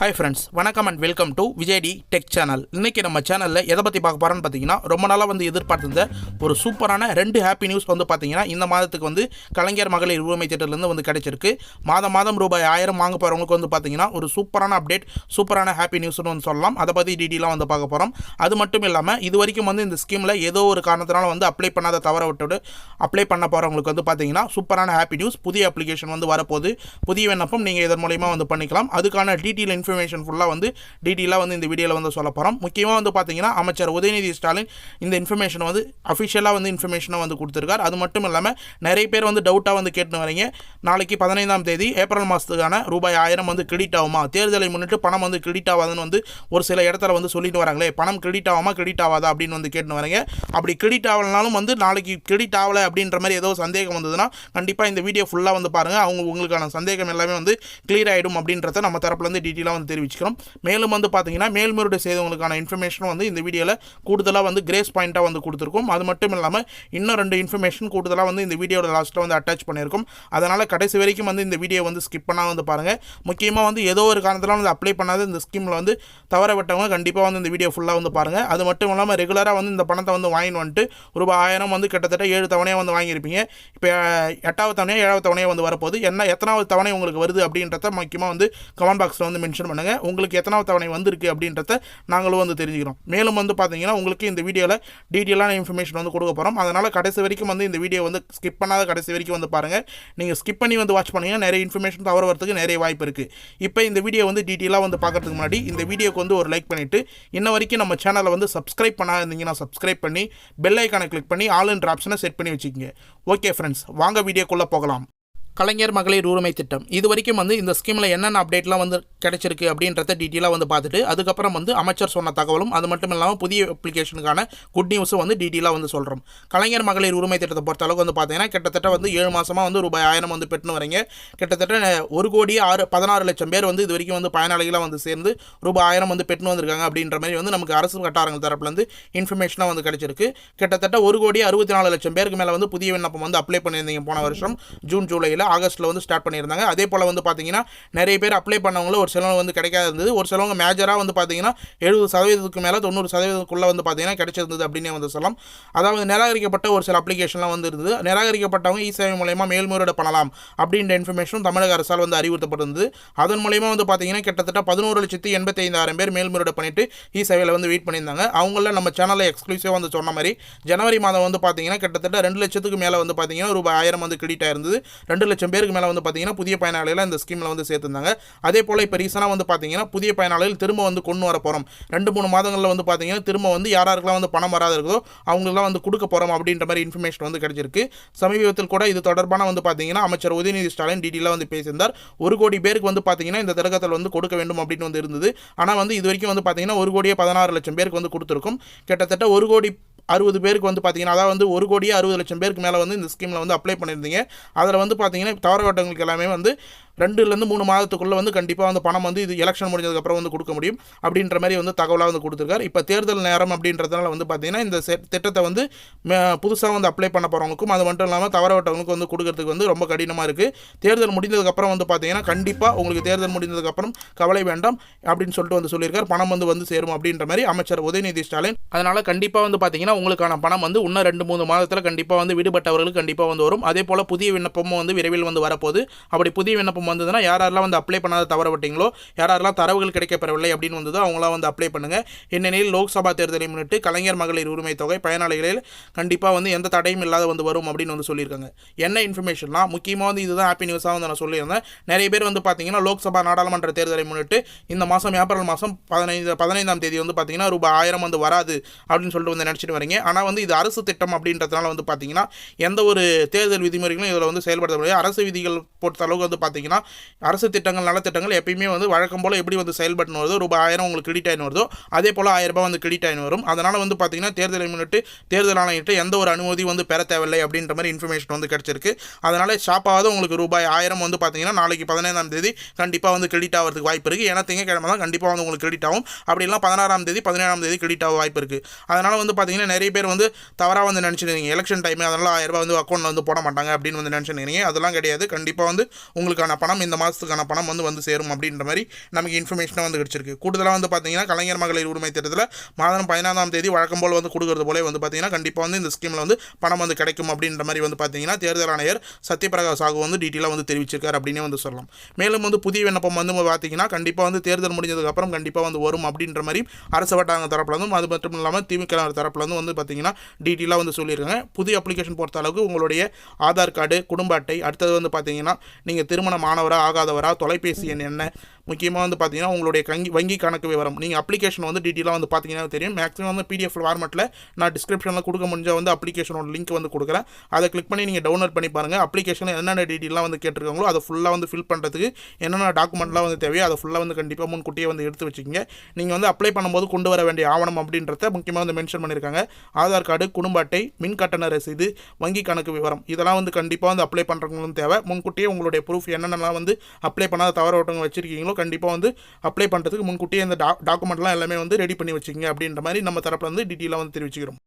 Hi friends வணக்கம் and welcome to VijayD tech channel இன்றைக்கி நம்ம சேனலில் எதை பற்றி பார்க்க போகிறோன்னு பார்த்தீங்கன்னா ரொம்ப நாளாக வந்து எதிர்பார்த்திருந்த ஒரு சூப்பரான ரெண்டு ஹாப்பி நியூஸ் வந்து பார்த்தீங்கன்னா இந்த மாதத்துக்கு வந்து கலைஞர் மகளிர் உரிமை திட்டத்துலேருந்து வந்து கிடைச்சிருக்கு. மாதம் மாதம் ரூபாய் ஆயிரம் வாங்க போகிறவங்களுக்கு வந்து பார்த்தீங்கன்னா ஒரு சூப்பரான அப்டேட் சூப்பரான ஹாப்பி நியூஸ்னு வந்து சொல்லலாம். அதை பற்றி டீட்டெயிலாக வந்து பார்க்க போகிறோம் அது மட்டும் இல்லாமல் இது வரைக்கும் வந்து இந்த ஸ்கீமில் ஏதோ ஒரு காரணத்தினால வந்து அப்ளை பண்ணாத தவற விட்டு அப்ளை பண்ண போகிறவங்களுக்கு வந்து பார்த்தீங்கன்னா சூப்பரான ஹாப்பி நியூஸ் புதிய அப்ளிகேஷன் வந்து வரப்போகுது. புதிய விண்ணப்பம் நீங்கள் இதன் மூலயமா வந்து பண்ணிக்கலாம். அதுக்கான டீட்டெயில் இன்ஃபர்மேஷன் ஃபுல்லாக வந்து டீட்டெயிலாக வந்து இந்த வீடியோவில் வந்து சொல்ல போகிறோம் முக்கியமாக வந்து பார்த்தீங்கன்னா அமைச்சர் உதயநிதி ஸ்டாலின் இந்த இன்ஃபர்மேஷன் வந்து அஃபிஷியலாக வந்து இன்ஃபர்மேஷனை வந்து கொடுத்துருக்கார். அது மட்டும் இல்லாமல் நிறைய பேர் வந்து டவுட்டாக வந்து கேட்டுன்னு வரீங்க. நாளைக்கு பதினைந்தாம் தேதி ஏப்ரல் மாதத்துக்கான ரூபாய் ஆயிரம் வந்து கிரெடிட் ஆகுமா? தேர்தலை முன்னிட்டு பணம் வந்து கிரெடிட் ஆகாதுன்னு வந்து ஒரு சில இடத்துல வந்து சொல்லிட்டு வராங்களே பணம் கிரெடிட் ஆகாமா கிரெடிட் ஆகாதா அப்படின்னு வந்து கேட்டுன்னு வரீங்க. அப்படி கிரெடிட் ஆகலனாலும் வந்து நாளைக்கு கிரெடிட் ஆகலை அப்படின்ற மாதிரி ஏதோ சந்தேகம் வந்ததுன்னா கண்டிப்பாக இந்த வீடியோ ஃபுல்லாக வந்து பாருங்கள் அவங்க உங்களுக்கான சந்தேகம் எல்லாமே வந்து கிளியர் ஆகிடும் அப்படின்றத நம்ம தரப்புலேருந்து டீட்டெயிலாக வந்து தெரிவிச்சுக்கிறோம். மேலும் வந்து பார்த்தீங்கன்னா மேல்முறையீடு செய்தவங்களுக்கான இன்ஃபர்மேஷனும் வந்து இந்த வீடியோவில் கூடுதலாக வந்து கிரேஸ் பாயிண்ட்டாக வந்து கொடுத்துருக்கோம். அது மட்டும் இல்லாமல் இன்னும் ரெண்டு இன்ஃபர்மேஷன் கூடுதலாக வந்து இந்த வீடியோட லாஸ்ட்டில் வந்து அட்டாச் பண்ணியிருக்கோம். அதனால் கடைசி வரைக்கும் வந்து இந்த வீடியோ வந்து ஸ்கிப் பண்ணால் வந்து பாருங்கள் முக்கியமாக வந்து ஏதோ ஒரு காரணத்தில் வந்து அப்ளை பண்ணாத இந்த ஸ்கீமில் வந்து தவற விட்டவங்க கண்டிப்பாக வந்து இந்த வீடியோ ஃபுல்லாக வந்து பாருங்கள் அது மட்டும் இல்லாமல் ரெகுலராக வந்து இந்த பணத்தை வந்து வாங்கின்னு வந்துட்டு ரூபாய் ஆயிரம் வந்து கிட்டத்தட்ட ஏழு தவணையாக வந்து வாங்கியிருப்பீங்க. இப்போ எட்டாவது தவணையாக ஏழாவது தவணையாக வந்து வரப்போகுது. என்ன எத்தனாவது தவணை உங்களுக்கு வருது அப்படின்றத முக்கியமாக வந்து கமெண்ட் பாக்ஸில் வந்து மென்ஷன் பண்ணுங்கள் உங்களுக்கு எத்தனாவது தவணை வந்திருக்கு அப்படின்றத நாங்களும் வந்து தெரிஞ்சுக்கிறோம். மேலும் வந்து பார்த்தீங்கன்னா உங்களுக்கு இந்த வீடியோவில் டீட்டெயிலான இன்ஃபர்மேஷன் வந்து கொடுக்க போகிறோம் அதனால் கடைசி வரைக்கும் வந்து இந்த வீடியோ வந்து ஸ்கிப் பண்ணாத கடைசி வரைக்கும் வந்து பாருங்கள் நீங்கள் ஸ்கிப் பண்ணி வந்து வாட்ச் பண்ணீங்கன்னா நிறைய இன்ஃபர்மேஷன் தவறு வரதுக்கு நிறைய வாய்ப்பு இருக்குது இப்போ இந்த வீடியோ வந்து டீட்டெயிலாக வந்து பார்க்கறதுக்கு முன்னாடி இந்த வீடியோக்கு வந்து ஒரு லைக் பண்ணிவிட்டு இன்ன வரைக்கும் நம்ம சேனலை வந்து சப்ஸ்கிரைப் பண்ணாத இருந்தீங்கன்னா சப்ஸ்கிரைப் பண்ணி பெல் ஐக்கானை கிளிக் பண்ணி ஆல் என்ற ஆப்ஷனை செட் பண்ணி வச்சுக்கோங்க. ஓகே ஃப்ரெண்ட்ஸ் வாங்க வீடியோக்குள்ளே போகலாம். கலைஞர் மகளிர் உரிமை திட்டம். இது வரைக்கும் வந்து இந்த ஸ்கீமில் என்னென்ன அப்டேட்லாம் வந்து கிடைச்சிருக்கு அப்படின்றத டீட்டெயிலாக வந்து பார்த்துட்டு அதுக்கப்புறம் வந்து அமைச்சர் சொன்ன தகவலும் அது மட்டும் இல்லாமல் புதிய அப்ளிகேஷனுக்கான குட் நியூஸும் வந்து டீட்டெயிலாக வந்து சொல்கிறோம் கலைஞர் மகளிர் உரிமை திட்டத்தை பொறுத்த அளவுக்கு வந்து பார்த்தீங்கன்னா கிட்டத்தட்ட வந்து ஏழு மாதமாக வந்து ரூபாய் ஆயிரம் வந்து பெற்றுன்னு வரீங்க. கிட்டத்தட்ட ஒரு கோடி ஆறு பதினாறு லட்சம் பேர் வந்து இது வரைக்கும் வந்து பயனாளிகளாக வந்து சேர்ந்து ரூபாய் ஆயிரம் வந்து பெற்றுன்னு வந்திருக்காங்க அப்படின்ற மாதிரி வந்து நமக்கு அரசு வட்டாரங்கள் தரப்புலேருந்து இன்ஃபர்மேஷனாக வந்து கிடைச்சிருக்கு. கிட்டத்தட்ட ஒரு கோடி அறுபத்தி நாலு லட்சம் பேருக்கு மேலே வந்து புதிய விண்ணப்பம் வந்து அப்ளை பண்ணியிருந்தீங்க போன வருஷம் ஜூன் ஜூலையில் ஆகஸ்ட்டில் வந்து ஸ்டார்ட் பண்ணியிருந்தாங்க. அதே போல் வந்து பார்த்தீங்கன்னா நிறைய பேர் அப்ளை பண்ணவங்களும் ஒரு சிலவங்க வந்து கிடைக்காது இருந்தது ஒரு சிலவங்க மேஜராக வந்து பார்த்தீங்கன்னா எழுபது சதவீதத்துக்கு மேலே தொண்ணூறு சதவீதத்துக்குள்ளே வந்து பார்த்தீங்கன்னா கிடைச்சிருந்தது அப்படின்னே வந்து சொல்லலாம். அதாவது நிராகரிக்கப்பட்ட ஒரு சில அப்ளிகேஷன்லாம் வந்து இருந்தது. நிராகரிக்கப்பட்டவங்க இ சேவை மூலயமா மேல்முறையீடு பண்ணலாம் அப்படின்ற இன்ஃபர்மேஷனும் தமிழக அரசால் வந்து அறிவுறுத்தப்பட்டிருந்தது. அதன் மூலயமா வந்து பார்த்தீங்கன்னா கிட்டத்தட்ட பதினோரு லட்சத்தி எண்பத்தைந்தாயிரம் பேர் மேல்முறையீடு பண்ணிட்டு இ சேவையில் வந்து வெயிட் பண்ணியிருந்தாங்க. அவங்கள நம்ம சேனலில் எக்ஸ்க்ளூசிவாக வந்து சொன்ன மாதிரி ஜனவரி மாதம் வந்து பார்த்தீங்கன்னா கிட்டத்தட்ட ரெண்டு லட்சத்துக்கு மேலே வந்து பார்த்தீங்கன்னா ரூபாய் ஆயிரம் வந்து கிரெடிட் ஆயிருந்தது. ரெண்டு லட்சம் பேருக்கு மேலே வந்து பார்த்தீங்கன்னா புதிய பயனாளிகளை இந்த ஸ்கீமில் வந்து சேர்த்துருந்தாங்க. அதே போல் இப்போ ரீசனாக வந்து பார்த்தீங்கன்னா புதிய பயனாளிகள் திரும்ப வந்து கொண்டு வர போகிறோம் ரெண்டு மூணு மாதங்களில் வந்து பார்த்தீங்கன்னா திரும்ப வந்து யாராருக்கெல்லாம் வந்து பணம் வராது இருக்குதோ அவங்களுக்குலாம் வந்து கொடுக்க போகிறோம் அப்படின்ற மாதிரி இன்ஃபர்மேஷன் வந்து கிடைச்சிருக்கு. சமீபத்தில் கூட இது தொடர்பான வந்து பார்த்தீங்கன்னா அமைச்சர் உதயநிதி ஸ்டாலின் டீட்டெயிலாக வந்து பேசியிருந்தார். ஒரு கோடி பேருக்கு வந்து பார்த்தீங்கன்னா இந்த திலகத்தில் வந்து கொடுக்க வேண்டும் அப்படின்னு வந்து இருந்தது. ஆனால் வந்து இது வரைக்கும் வந்து பார்த்தீங்கன்னா ஒரு கோடியே பதினாறு லட்சம் பேருக்கு வந்து கொடுத்துருக்கும். கிட்டத்தட்ட ஒரு கோடி அறுபது பேருக்கு வந்து பார்த்தீங்கன்னா அதாவது வந்து ஒரு கோடியே அறுபது லட்சம் பேருக்கு மேலே வந்து இந்த ஸ்கீமில் வந்து அப்ளை பண்ணியிருந்தீங்க. அதில் வந்து பார்த்தீங்கன்னா தவறவட்டங்களுக்கு எல்லாமே வந்து ரெண்டுலேருந்து மூணு மாதத்துக்குள்ளே வந்து கண்டிப்பாக வந்து பணம் வந்து இது எலெக்ஷன் முடிஞ்சதுக்கப்புறம் வந்து கொடுக்க முடியும். அப்படின்ற மாதிரி வந்து தகவலாக வந்து கொடுத்துருக்காரு. இப்போ தேர்தல் நேரம் அப்படின்றதுனால வந்து பார்த்தீங்கன்னா இந்த செ- திட்டத்தை வந்து புதுசாக வந்து அப்ளை பண்ண போகிறவங்களுக்கும் அது மட்டும் இல்லாமல் தவறவட்டவங்களுக்கும் வந்து கொடுக்கறதுக்கு வந்து ரொம்ப கடினமாக இருக்குது தேர்தல் முடிந்ததுக்கப்புறம் வந்து பார்த்தீங்கன்னா கண்டிப்பாக உங்களுக்கு தேர்தல் முடிந்ததுக்கப்புறம் கவலை வேண்டாம் அப்படின்னு சொல்லிட்டு வந்து சொல்லியிருக்கார். பணம் வந்து வந்து சேரும் அப்படின்ற மாதிரி அமைச்சர் உதயநிதி ஸ்டாலின். அதனால் கண்டிப்பாக வந்து பார்த்தீங்கன்னா உங்களுக்கான பணம் வந்து இன்னும் ரெண்டு மூணு மாதத்தில் கண்டிப்பாக வந்து விடுபட்டவர்களுக்கு கண்டிப்பாக வந்து வரும். அதே போல் புதிய விண்ணப்பமும் வந்து விரைவில் வந்து வரப்போகுது. அப்படி புதிய விண்ணப்பம் வந்ததுன்னா யாரெல்லாம் வந்து அப்ளை பண்ணாத தவறப்பட்டீங்களோ யாரெல்லாம் தரவுகள் கிடைக்கப்பெறவில்லை அப்படின்னு வந்ததோ அவங்களாம் வந்து அப்ளை பண்ணுங்கள் இந்நிலையில் லோக்சபா தேர்தலை முன்னிட்டு கலைஞர் மகளிர் உரிமை தொகை பயனாளிகளில் கண்டிப்பாக வந்து எந்த தடையும் இல்லாத வந்து வரும் அப்படின்னு வந்து சொல்லியிருக்காங்க. என்ன இன்ஃபர்மேஷன்லாம் முக்கியமாக வந்து இதுதான் ஹாப்பி நியூஸாக வந்து நான் சொல்லியிருந்தேன். நிறைய பேர் வந்து பார்த்தீங்கன்னா லோக்சபா நாடாளுமன்ற தேர்தலை முன்னிட்டு இந்த மாதம் ஏப்ரல் மாதம் பதினைந்து பதினைந்தாம் தேதி வந்து பார்த்தீங்கன்னா ரூபாய் ஆயிரம் வந்து வராது அப்படின்னு சொல்லிட்டு வந்து நினச்சிட்டு வரீங்க. ஆனால் வந்து இது அரசு திட்டம் அப்படின்றதுனால வந்து பார்த்தீங்கன்னா எந்த ஒரு தேர்தல் விதிமுறைகளும் இதில் வந்து செயல்படுத்த முடியாது அரசு விதிகள் பொறுத்த அளவுக்கு வந்து பார்த்தீங்கன்னா அரசு திட்டங்கள் நலத்திட்டங்கள் எப்பயுமே வந்து வழக்கம் போல் எப்படி வந்து செயல்பட்டு வருதோ ரூபாய் ஆயிரம் உங்களுக்கு கிரெடிட் ஆயின் வருதோ அதே போல் ஆயிரம் ரூபாய் வந்து கிரெடிட் ஆயின் வரும். அதனால் வந்து பார்த்தீங்கன்னா தேர்தலை முன்னிட்டு தேர்தல் ஆணையிட்டு எந்த ஒரு அனுமதி வந்து பெற தேவையில்லை அப்படின்ற மாதிரி இன்ஃபர்மேஷன் வந்து கிடச்சிருக்கு. அதனால் ஷாப்பாவது உங்களுக்கு ரூபாய் ஆயிரம் வந்து பார்த்தீங்கன்னா நாளைக்கு பதினைந்தாம் தேதி கண்டிப்பாக வந்து கிரெடிட் ஆகிறதுக்கு வாய்ப்பு இருக்குது ஏன்னா திங்கக்கிழமை தான் கண்டிப்பாக வந்து உங்களுக்கு கிரெடிட் ஆகும். அப்படிலாம் பதினாறாம் தேதி பதினேழாம் தேதி கிரெடிட் ஆக வாய்ப்பு இருக்குது அதனால் வந்து பார்த்தீங்கன்னா நிறைய பேர் வந்து தவறாக வந்து நினச்சிருக்கீங்க. எலெக்ஷன் டைம் அதனால் ஆயிரம் ரூபாய் வந்து அக்கௌண்ட்டில் வந்து போட மாட்டாங்க அப்படின்னு வந்து நினச்சிருக்கீங்க. அதெல்லாம் கிடையாது. கண்டிப்பாக வந்து உங்களுக்கான பணம் பணம் இந்த மாதத்துக்கான பணம் வந்து வந்து சேரும் அப்படின்ற மாதிரி நமக்கு இன்ஃபர்மேஷனாக வந்து கிடச்சிருக்கு. கூடுதலாக வந்து பார்த்தீங்கன்னா கலைஞர் மகளிர் உரிமை திட்டத்தில் மாதம் பதினாறாம் தேதி வழக்கம் போல் வந்து கொடுக்கறது போல வந்து பார்த்தீங்கன்னா கண்டிப்பாக வந்து இந்த ஸ்கீமில் வந்து பணம் வந்து கிடைக்கும் அப்படின்ற மாதிரி வந்து பார்த்தீங்கன்னா தேர்தல் ஆணையர் சத்யபிரகாஷ் சாகு வந்து டீட்டெயிலாக வந்து தெரிவிச்சிருக்காரு அப்படின்னு வந்து சொல்லலாம். மேலும் வந்து புதிய விண்ணப்பம் வந்து பார்த்தீங்கன்னா கண்டிப்பாக வந்து தேர்தல் முடிஞ்சதுக்கப்புறம் கண்டிப்பாக வந்து வரும் அப்படின்ற மாதிரி அரசு வட்டாங்க தரப்புல அது மட்டும் இல்லாமல் திமுக தரப்புல இருந்து வந்து பார்த்தீங்கன்னா டீட்டெயிலாக வந்து சொல்லியிருக்காங்க. புதிய அப்ளிகேஷன் பொறுத்த அளவுக்கு உங்களுடைய ஆதார் கார்டு குடும்ப அட்டை அடுத்தது வந்து பார்த்தீங்கன்னா நீங்கள் திருமணம் மாணவரா ஆகாதவரா? தொலைபேசி எண் என்ன? முக்கியமாக வந்து பார்த்தீங்கன்னா உங்களுடைய கங்கி வங்கி கணக்கு விவரம். நீங்கள் அப்ளிகேஷன் வந்து டீட்டெயிலாக வந்து பார்த்தீங்கன்னா தெரியும். மேக்ஸிமம் வந்து பிடிஎஃப் ஃபார்மெட்டில் நான் டிஸ்கிரிப்ஷனில் கொடுக்க முடிஞ்ச வந்து அப்ளிகேஷனோட லிங்க் வந்து கொடுக்குறேன். அதை கிளிக் பண்ணி நீங்கள் டவுன்லோட் பண்ணி பாருங்கள் அப்ளிகேஷன் என்னென்ன டீட்டெயிலாம் வந்து கேட்டிருக்காங்களோ அதை ஃபுல்லாக வந்து ஃபில் பண்ணுறதுக்கு என்னென்ன டாக்குமெண்ட்லாம் வந்து தேவையோ அதை ஃபுல்லாக வந்து கண்டிப்பாக முன்கூட்டியே வந்து எடுத்து வச்சுக்கிங்க. நீங்கள் வந்து அப்ளை பண்ணும்போது கொண்டு வர வேண்டிய ஆவணம் அப்படின்றத முக்கியமாக வந்து மென்ஷன் பண்ணியிருக்காங்க. ஆதார் கார்டு குடும்ப அட்டை மின் கட்டண ரசீது வங்கி கணக்கு விவரம். இதெல்லாம் வந்து கண்டிப்பாக வந்து அப்ளை பண்ணுறவங்களும் தேவை. முன்கூட்டியே உங்களுடைய ப்ரூஃப் என்னென்னலாம் வந்து அப்ளை பண்ணாத தவற வச்சுருக்கீங்களோ கண்டிப்பாக வந்து அப்ளை பண்ணுறதுக்கு முன்கூட்டியே இந்த டா டாக்குமெண்ட்லாம் எல்லாமே வந்து ரெடி பண்ணி வச்சுக்கோங்க அப்படின்ற மாதிரி நம்ம தரப்பில் வந்து டீட்டெயிலாக வந்து தெரிவிச்சுக்கிறோம்.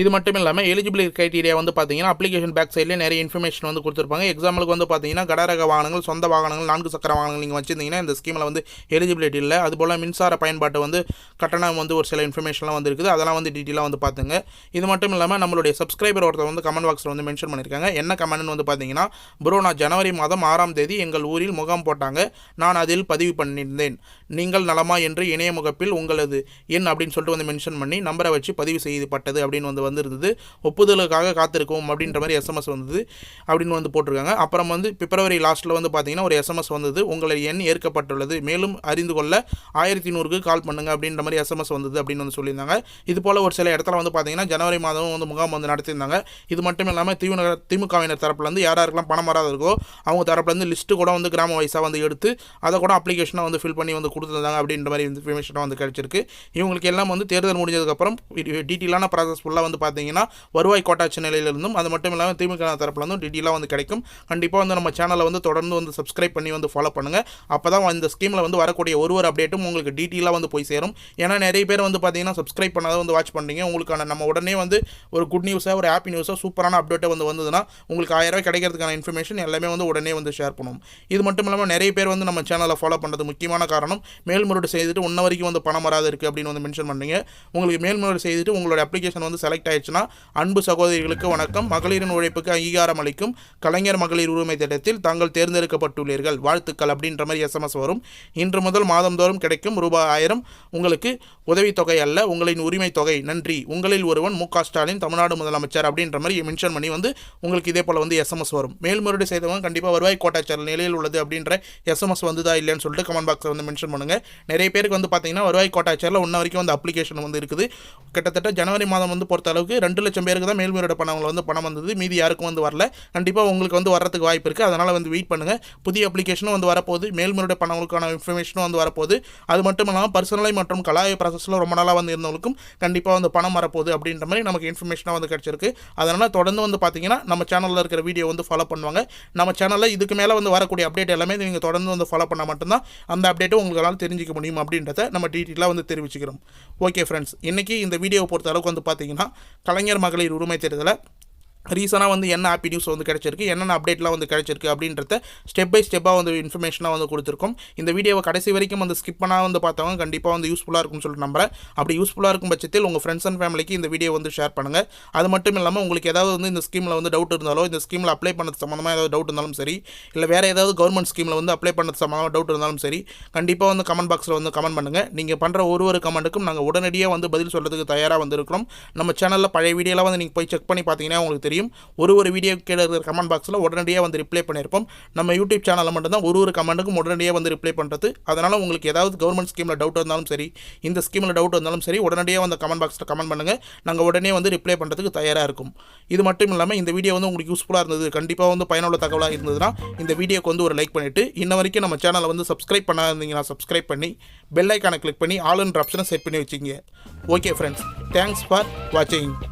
இது மட்டும் இல்லாமல் எலிஜிபிலிட்டி க்ரைட்டீரியா வந்து பார்த்தீங்கன்னா அப்ளிகேஷன் பேக் சைட்லேயே நிறைய இன்ஃபர்மேஷன் வந்து கொடுத்துருப்பாங்க. எக்ஸாம்பிளுக்கு வந்து பார்த்தீங்கன்னா கடரக வாகனங்கள் சொந்த வாகனங்கள் நான்கு சக்கர வாகனங்கள் நீங்கள் வச்சிருந்தீங்கன்னா இந்த ஸ்கீமில் வந்து எலிஜிபிலிட்டி இல்லை. அதுபோல் மின்சார பயன்பாட்டு வந்து கட்டணம் வந்து ஒரு சில இன்ஃபர்மேஷன்லாம் வந்து இருக்குது. அதெல்லாம் வந்து டீட்டெயிலாக வந்து பார்த்துங்க இது மட்டும் இல்லாமல் நம்மளுடைய சப்ஸ்கிரைபர் ஒருத்தர் வந்து கமெண்ட் பாக்ஸில் வந்து மென்ஷன் பண்ணியிருக்காங்க என்ன கமெண்ட்னு வந்து பார்த்தீங்கன்னா ப்ரோ நான் ஜனவரி மாதம் ஆறாம் தேதி எங்கள் ஊரில் முகாம் போட்டாங்க. நான் அதில் பதிவு பண்ணியிருந்தேன். நீங்கள் நலமா என்று இணைய முகப்பில் உங்களது என் அப்படின்னு சொல்லிட்டு வந்து மென்ஷன் பண்ணி நம்பரை வச்சு பதிவு செய்யப்பட்டது அப்படின்னு வந்து வந்திருந்தது. ஒப்புதலுக்காக காத்திருக்கோம் அப்படின்ற மாதிரி எஸ்எம்எஸ் வந்தது அப்படின்னு வந்து போட்டிருக்காங்க. அப்புறம் வந்து பிப்ரவரி லாஸ்ட்டில் வந்து பார்த்தீங்கன்னா ஒரு எஸ்எம்எஸ் வந்தது. உங்களை எண் ஏற்கப்பட்டுள்ளது. மேலும் அறிந்து கொள்ள ஆயிரத்தி நூறுக்கு கால் பண்ணுங்க அப்படின்ற மாதிரி எஸ்எம்எஸ் வந்தது அப்படின்னு வந்து சொல்லியிருந்தாங்க. இது போல் ஒரு சில இடத்துல வந்து பார்த்தீங்கன்னா ஜனவரி மாதம் வந்து முகாம் வந்து நடத்தியிருந்தாங்க. இது மட்டும் இல்லாமல் திமுக திமுகவினர் தரப்புலேருந்து யார் யாருக்கெல்லாம் பணம் வராது இருக்கோ அவங்க தரப்புலேருந்து லிஸ்ட்டு கூட வந்து கிராம வயசாக வந்து எடுத்து அதை கூட அப்ளிகேஷனாக வந்து ஃபில் பண்ணி வந்து கொடுத்துருந்தாங்க அப்படின்ற மாதிரி இன்ஃபர்மேஷனாக வந்து கிடச்சிருக்கு. இவங்களுக்கு எல்லாம் வந்து தேர்தல் முடிஞ்சதுக்கப்புறம் டீட்டெயிலான ப்ராசஸ் ஃபுல்லாக வந்து பார்த்தீங்கன்னா வருவாய் கோட்டாட்சி நிலையிலிருந்தும் அது மட்டும் இல்லாமல் திமுக தரப்புலேருந்தும் டீட்டெயிலாக வந்து கிடைக்கும். கண்டிப்பாக வந்து நம்ம சேனலை வந்து தொடர்ந்து வந்து சப்ஸ்கிரைப் பண்ணி வந்து ஃபாலோ பண்ணுங்கள் அப்போ தான் இந்த ஸ்கீமில் வந்து வரக்கூடிய ஒரு ஒரு அப்டேட்டும் உங்களுக்கு டீட்டெயிலாக வந்து போய் சேரும். ஏன்னா நிறைய பேர் வந்து பார்த்தீங்கன்னா சப்ஸ்கிரைப் பண்ணாத வந்து வாட்ச் பண்ணுறீங்க உங்களுக்கான நம்ம உடனே வந்து ஒரு குட் நியூஸாக ஒரு ஹாப்பி நியூஸாக சூப்பரான அப்டேட்டை வந்து வந்ததுன்னா உங்களுக்கு ஆயிரம் ரூபாய் கிடைக்கிறதுக்கான இன்ஃபர்மேஷன் எல்லாமே வந்து உடனே வந்து ஷேர் பண்ணுவோம். இது மட்டும் இல்லாமல் நிறைய பேர் வந்து நம்ம சேனலை ஃபாலோ பண்ணுறது முக்கியமான காரணம் மேல்முறையீடு செய்துட்டு இன்ன வரைக்கும் வந்து பணம் வராது இருக்குது அப்படின்னு வந்து மென்ஷன் பண்ணுறீங்க உங்களுக்கு மேல்முறையீடு செய்துட்டு உங்களோட அப்ளிகேஷன் வந்து செலக்ட் ஆயிடுச்சுன்னா அன்பு சகோதரிகளுக்கு வணக்கம். மகளிரின் உழைப்புக்கு அங்கீகாரம் அளிக்கும் கலைஞர் மகளிர் உரிமை திட்டத்தில் தாங்கள் தேர்ந்தெடுக்கப்பட்டுள்ளீர்கள். வாழ்த்துக்கள் அப்படின்ற மாதிரி எஸ்எம்எஸ் வரும். இன்று முதல் மாதந்தோறும் கிடைக்கும் ரூபாய் ஆயிரம். உங்களுக்கு உதவித்தொகை அல்ல உங்களின் உரிமை தொகை. நன்றி. உங்களில் ஒருவன் மு ஸ்டாலின் தமிழ்நாடு முதலமைச்சர் அப்படின்ற மாதிரி மென்ஷன் பண்ணி வந்து உங்களுக்கு இதே போல் வந்து எஸ்எம்எஸ் வரும். மேல்முறையீடு செய்தவங்க கண்டிப்பாக வருவாய் கோட்டாச்சார் நிலையில் உள்ளது அப்படின்ற எஸ்எம்எஸ் வந்துதா இல்லைன்னு சொல்லிட்டு கமெண்ட் பாக்ஸில் வந்து மென்ஷன் பண்ணுங்கள் நிறைய பேருக்கு வந்து பார்த்தீங்கன்னா வருவாய் கோட்டாச்சாரில் இன்ன வரைக்கும் வந்து அப்ளிகேஷன் வந்து இருக்குது. கிட்டத்தட்ட ஜனவரி மாதம் வந்து பொறுத்த அளவுக்கு ரெண்டு லட்சம் பேருக்கு தான் மேல்முறையீடு பண்ணவங்க வந்து பணம் வந்தது. மீதி யாருக்கும் வந்து வரல. கண்டிப்பாக உங்களுக்கு வந்து வரதுக்கு வாய்ப்பு இருக்குது அதனால் வந்து வெயிட் பண்ணுங்கள் புதிய அப்ளிகேஷனும் வந்து வரப்போகுது. மேல்முறையீடு பண்ணவங்களுக்கான இன்ஃபர்மேஷனும் வந்து வரப்போகுது. அது மட்டும் இல்லாமல் பர்சனலை மற்றும் கலாய ப்ராசஸில் ரொம்ப நாளாக வந்து இருந்தவங்களுக்கும் கண்டிப்பாக வந்து பணம் வரப்போகுது அப்படின்ற மாதிரி நமக்கு இன்ஃபர்மேஷனாக வந்து கிடச்சிருக்கு. அதனால் தொடர்ந்து வந்து பார்த்தீங்கன்னா நம்ம சேனலில் இருக்கிற வீடியோ வந்து ஃபாலோ பண்ணுவாங்க. நம்ம சேனலில் இதுக்கு மேலே வந்து வரக்கூடிய அப்டேட் எல்லாமே நீங்கள் தொடர்ந்து வந்து ஃபாலோ பண்ணால் மட்டும்தான் அந்த அப்டேட்டும் உங்களால் தெரிஞ்சிக்க முடியும் அப்படின்றத நம்ம டீட்டெயிலாக வந்து தெரிவிச்சுக்கிறோம். ஓகே ஃப்ரெண்ட்ஸ் இன்றைக்கி இந்த வீடியோவை பொறுத்த அளவுக்கு வந்து பார்த்தீங்கன்னா கலைஞர் மகளிர் உரிமை தேர்தலை ரீசனாக வந்து என்ன ஹாப்பி நியூஸ் வந்து கிடச்சிருக்கு என்னென்ன அப்டேட்லாம் வந்து கிடச்சிருக்கு அப்படின்றத ஸ்டெப் பை ஸ்டெப்பாக வந்து இன்ஃபர்மேஷனாக வந்து கொடுத்துருக்கோம். இந்த வீடியோவை கடைசி வரைக்கும் வந்து ஸ்கிப் பண்ணால் வந்து பார்த்தவங்க கண்டிப்பாக வந்து யூஸ்ஃபுல்லாக இருக்கும்னு சொல்லிட்டு நம்புறேன். அப்படி யூஸ்ஃபுல்லாக இருக்கும் பட்சத்தில் உங்கள் ஃப்ரெண்ட்ஸ் அண்ட் ஃபேமிலிக்கு இந்த வீடியோ வந்து ஷேர் பண்ணுங்கள் அது மட்டும் இல்லாமல் உங்களுக்கு ஏதாவது வந்து இந்த ஸ்கீமில் வந்து டவுட் இருந்தாலோ இந்த ஸ்கீமில் அப்ளை பண்ணது சம்மந்தமாக ஏதாவது டவுட் இருந்தாலும் சரி இல்லை வேறு ஏதாவது கவர்மெண்ட் ஸ்கீமில் வந்து அப்ளை பண்ணது சம்மந்தமாக டவுட் இருந்தாலும் சரி கண்டிப்பாக வந்து கமெண்ட் பாக்ஸில் வந்து கமெண்ட் பண்ணுங்கள் நீங்கள் பண்ணுற ஒரு ஒரு கமெண்ட்டுக்கும் நாங்கள் உடனடியாக வந்து பதில் சொல்கிறதுக்கு தயாராக வந்து இருக்கிறோம் நம்ம சேனலில் பழைய வீடியோலாம் வந்து நீங்கள் போய் செக் பண்ணி பார்த்தீங்கன்னா உங்களுக்கு தெரியும். ஒரு ஒரு வீடியோ கீழே இருக்கிற கமெண்ட் பாக்ஸில் உடனடியாக வந்து ரிப்ளை பண்ணியிருப்போம். நம்ம யூடியூப் சேனலில் மட்டும்தான் ஒரு ஒரு கமெண்ட்டுக்கும் உடனடியாக வந்து ரிப்ளை பண்ணுறது அதனால் உங்களுக்கு ஏதாவது கவர்மெண்ட் ஸ்கீமில் டவுட் இருந்தாலும் சரி இந்த ஸ்கீமில் டவுட் இருந்தாலும் சரி உடனடியாக வந்து கமெண்ட் பாக்ஸில் கமெண்ட் பண்ணுங்கள் நாங்கள் உடனே வந்து ரிப்ளை பண்ணுறதுக்கு தயாராக இருக்கும். இது மட்டும் இல்லாமல் இந்த வீடியோ வந்து உங்களுக்கு யூஸ்ஃபுல்லாக இருந்தது கண்டிப்பாக வந்து பயனுள்ள தகவலாக இருந்ததுன்னா இந்த வீடியோக்கு வந்து ஒரு லைக் பண்ணிவிட்டு இன்ன வரைக்கும் நம்ம சேனலை வந்து சப்ஸ்கிரைப் பண்ணாதீங்கன்னா சப்ஸ்கிரைப் பண்ணி பெல் ஐக்கானை கிளிக் பண்ணி ஆல் ஆப்ஷனை செட் பண்ணி வச்சுங்க ஓகே ஃப்ரெண்ட்ஸ் தேங்க்ஸ் ஃபார் வாட்சிங்